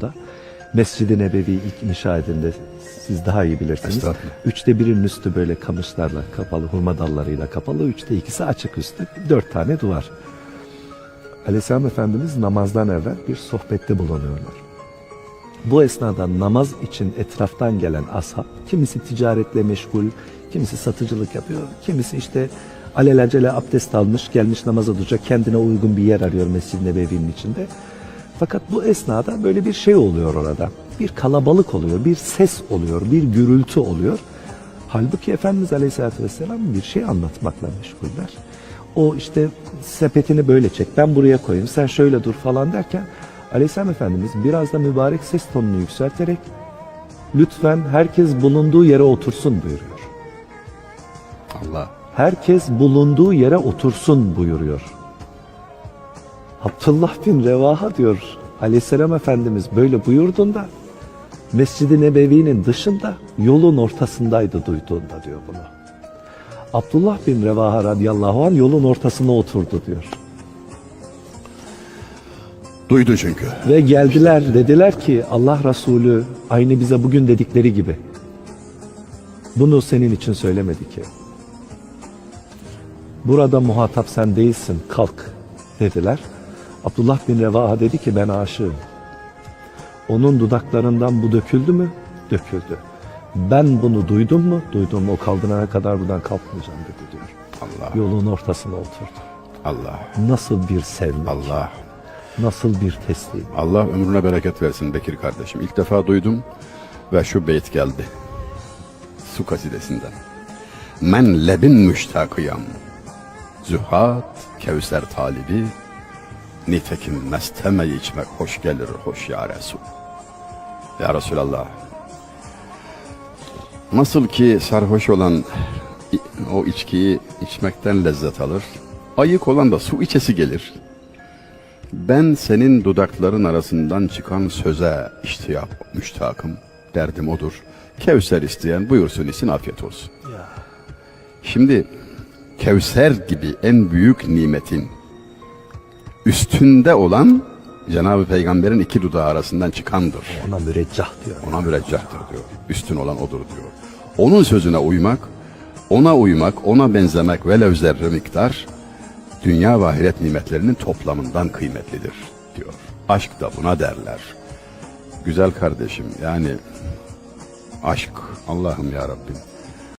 da Mescid-i Nebevi ilk inşa edildiğinde siz daha iyi bilirsiniz. Üçte birinin üstü böyle kamışlarla kapalı, hurma dallarıyla kapalı. Üçte ikisi açık üstü. Dört tane duvar. Aleyhisselam Efendimiz namazdan evvel bir sohbette bulunuyorlar. Bu esnada namaz için etraftan gelen ashab, kimisi ticaretle meşgul, kimisi satıcılık yapıyor, kimisi işte alelacele abdest almış, gelmiş namaza duracak, kendine uygun bir yer arıyor Mescid-i Nebevi'nin içinde. Fakat bu esnada böyle bir şey oluyor orada. Bir kalabalık oluyor, bir ses oluyor, bir gürültü oluyor. Halbuki Efendimiz Aleyhisselatü Vesselam bir şey anlatmakla meşguller. O işte sepetini böyle çek, ben buraya koyayım, sen şöyle dur falan derken Aleyhisselam Efendimiz biraz da mübarek ses tonunu yükselterek lütfen herkes bulunduğu yere otursun buyuruyor. Allah. Herkes bulunduğu yere otursun buyuruyor. Abdullah bin Revaha diyor Aleyhisselam Efendimiz böyle buyurduğunda Mescid-i Nebevi'nin dışında yolun ortasındaydı duyduğunda diyor bunu. Abdullah bin Revaha radıyallahu anh yolun ortasına oturdu diyor. Duydu çünkü. Ve geldiler dediler ki Allah Resulü aynı bize bugün dedikleri gibi. Bunu senin için söylemedi ki. Burada muhatap sen değilsin kalk dediler. Abdullah bin Revaha dedi ki ben aşığım. Onun dudaklarından bu döküldü mü? Döküldü. Ben bunu duydum mu? Duydum. O kaldırana kadar buradan kalkmayacağım dedi diyor. Allah. Yolun ortasına oturdu. Allah. Nasıl bir sevmek, Allah. nasıl bir teslim. Allah ömrüne bereket versin Bekir kardeşim. İlk defa duydum ve şu beyt geldi. Su kasidesinden. Men lebin müştakıyam. Zühat, Kevser talibi. Nitekim mesteme içmek hoş gelir hoş ya Resul. Ya Resulallah. Nasıl ki sarhoş olan o içkiyi içmekten lezzet alır. Ayık olan da su içesi gelir. Ben senin dudakların arasından çıkan söze iştiyap, müştakım. Derdim odur. Kevser isteyen buyursun isin afiyet olsun. Şimdi Kevser gibi en büyük nimetin üstünde olan Cenab-ı Peygamber'in iki dudağı arasından çıkandır. Ona müreccah diyor. Ona müreccahtır diyor. Üstün olan odur diyor. Onun sözüne uymak, ona uymak, ona benzemek velev zerre miktar dünya ve ahiret nimetlerinin toplamından kıymetlidir diyor. Aşk da buna derler. Güzel kardeşim yani aşk Allah'ım ya Rabbim